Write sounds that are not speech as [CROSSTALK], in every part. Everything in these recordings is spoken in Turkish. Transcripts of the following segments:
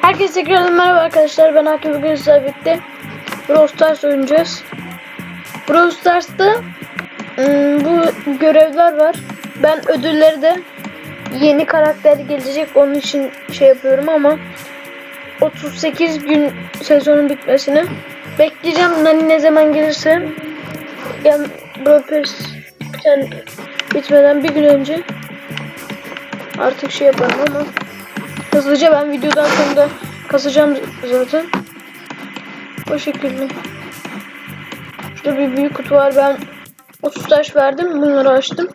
Herkese tekrar merhaba arkadaşlar. Ben Hakim bugün sizlerle birlikte Brawl Stars oynayacağız. Brawl Stars'ta ım, bu görevler var. Ben ödülleri de yeni karakter gelecek onun için şey yapıyorum ama 38 gün sezonun bitmesini bekleyeceğim. Nani ne zaman gelirse yani Brawl Pass bitmeden bir gün önce artık şey yaparım ama Hızlıca ben videodan sonra kasacağım zaten. O şekilde. Şurada bir büyük kutu var. Ben 30 taş verdim. Bunları açtım.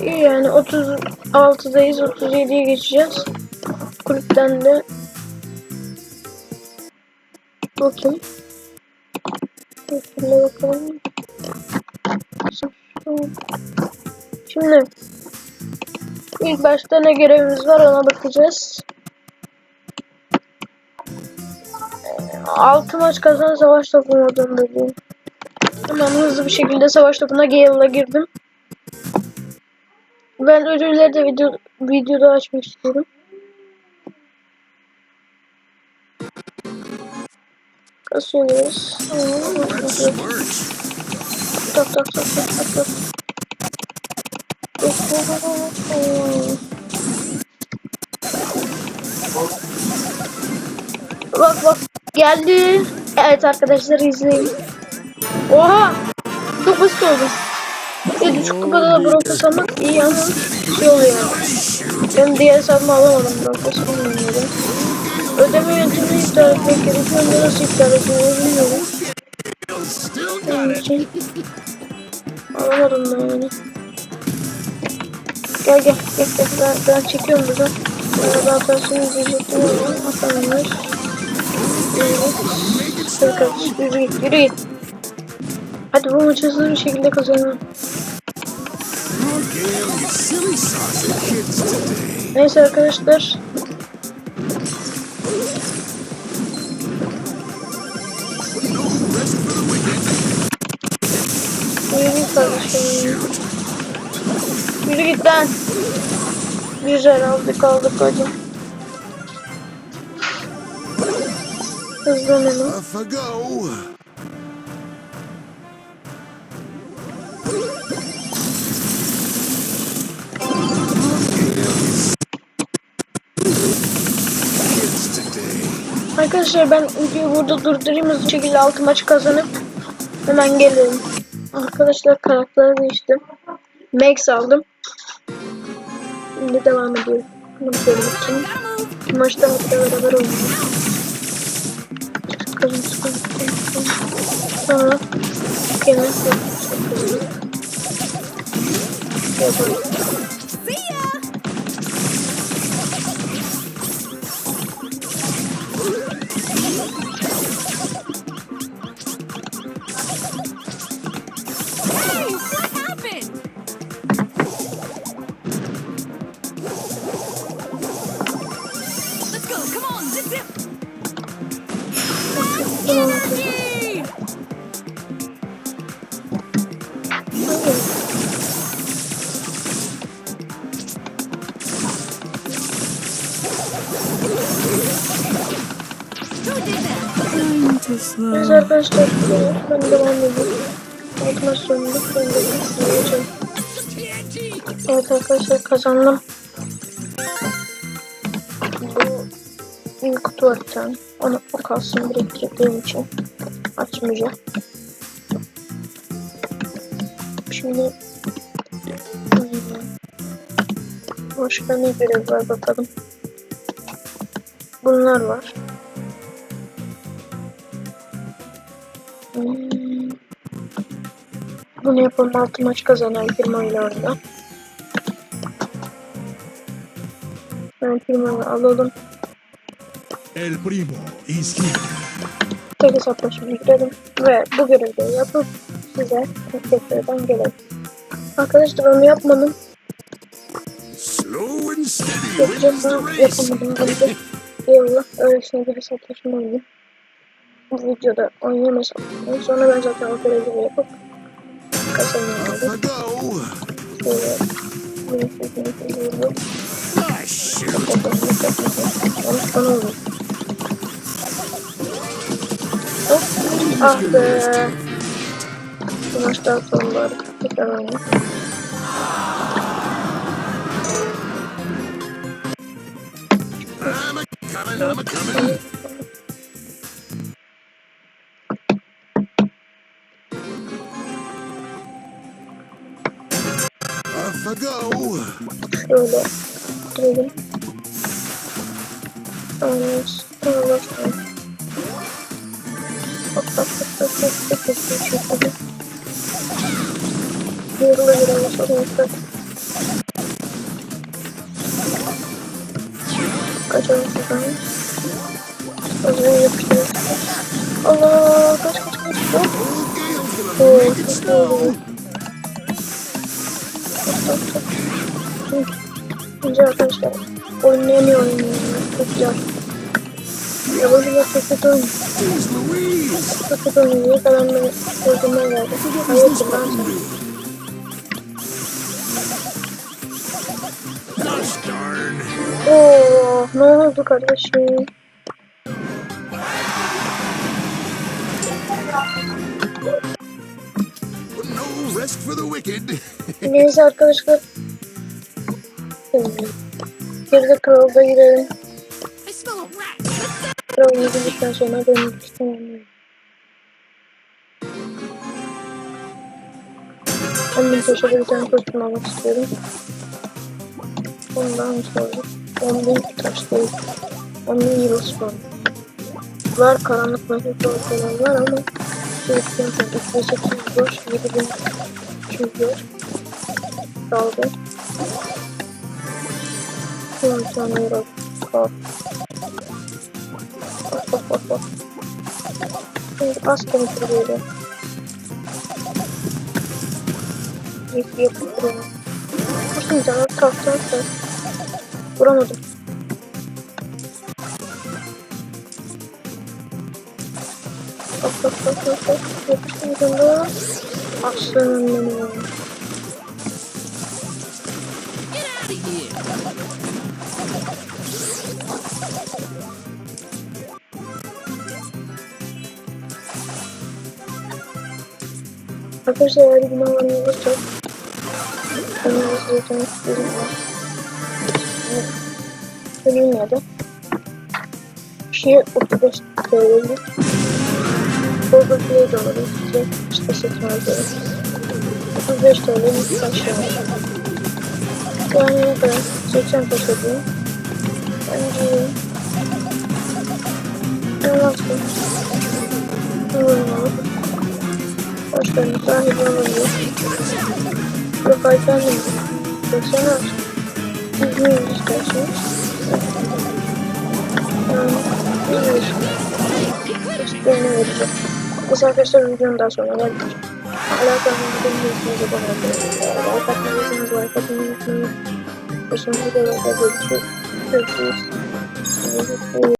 İyi yani 36'dayız. 37'ye geçeceğiz. Kulüpten de bakayım. Şimdi İlk başta ne görevimiz var ona bakacağız. Ee, Altı maç kazanan savaş topu modunda diyor. Hemen hızlı bir şekilde savaş topuna Gale'la girdim. Ben ödülleri de video, videoda açmak istiyorum. Kasıyoruz. Tak tak tak tak tak tak. Bak bak geldi. Evet arkadaşlar izleyin. Oha! Çok basit oldu. Bir buçuk kupada da bronz almak iyi ama şey oluyor. Ben diğer hesabımı alamadım bronz almıyorum. Ödeme yöntemini iptal etmek gerekiyor. Onu nasıl iptal ediyor bilmiyorum. Benim için alamadım ben yani. Gel gel gel ben, ben çekiyorum buradan. Sonra zaten seni izleyecektim. Evet. Hadi kardeşim yürü git yürü git. Hadi bu maçı hızlı bir şekilde kazanalım. Neyse arkadaşlar. Yürü git kardeşim. Yürü git lan. Güzel aldık aldık hadi. Hızlanalım. Arkadaşlar ben videoyu burada durdurayım hızlı şekilde altı maç kazanıp hemen gelirim. Arkadaşlar karakter değiştim. Max aldım. Şimdi devam ediyorum. Bunu söylemek için. Maçta hatta beraber sıkalım sıkalım sıkalım. Sonra gene yapalım. That? Biz arkadaşlar ben devam maç sonunda ben de izleyeceğim. Evet arkadaşlar kazandım. Bu ilk kutu var bir tane. Onu o kalsın biriktirdiğim için açmayacağım. Şimdi başka ne görev var bakalım. Bunlar var. Hmm. Bunu yapalım altı maç kazanan firmayla oyna. Ben firmayı alalım. El primo is here. Tek hesaplaşmaya girelim. Ve bu görevi yapıp size tekrardan gelelim. Arkadaşlar onu yapmadım. Slow and steady Yapacağım wins the ben race. yapamadım. Hadi. Eyvallah. Öylesine bir hesaplaşma oynayayım bu videoda 15 attıktan sonra ben zaten o görevleri yapıp kasamı aldım. Böyle bunu sesini seviyorum. Ah be. Bu maçtan sonra bari tekrar I go. Şöyle girelim. Sonra başlayalım. Hop hop hop hop hop hop hop hop hop. Yürüle yürüle sonuçta. Kaçalım şuradan. O zaman yapıştırırız. Allah kaç kaç kaç. İt çok iyi oldu. Güzel arkadaşlar. Oynayamıyor oynayamıyor. Çok güzel. Ya bu güzel çok kötü oynuyor. Çok kötü oynuyor. Niye kadar beni öldürmeye geldi? Hayırdır lan sen? Oo, ne oldu kardeşim? Rest for the wicked. [LAUGHS] Neyse arkadaşlar. Geride kralda girelim. I smell a rat. Kral girdikten sonra benim istemem. Ben bir köşede bir tane kostüm almak istiyorum. Ondan sonra 10 bin taş değil. 10 bin yıldız var. Var karanlık ortalar var ama Kesin tabi sadece tuz boş yedi bin çözüyor. Kaldı. Kullanıyorum. Kalk. Bak bak bak bak. Şimdi az konuşuyorum. Yapıp duruyorum. Şimdi canlar tartacaklar. Vuramadım. bak bak bak bak. Yapıştım bunu. Aslanım benim. Arkadaşlar eğer günahlarını olursa onu izleyeceğim. Bilmiyorum. Şey 35 TL'lik Google Play doları üstüne teşekkür ederim. 35 TL mutlaka şey Yani ne kadar? 80 poşet değil. Bence iyi. Anlatsın. Yorumlar. Başka bir sahibi olabilir. Yok aytan değil. 80 var. İzleyin isterseniz. Yani, bilmiyorum. İşte ne olacak. お酒してるんだ、その割と。あらかじめ全部一緒にごらんください。あらかじめ全部、あらかじめ一緒に。一緒にごらんください。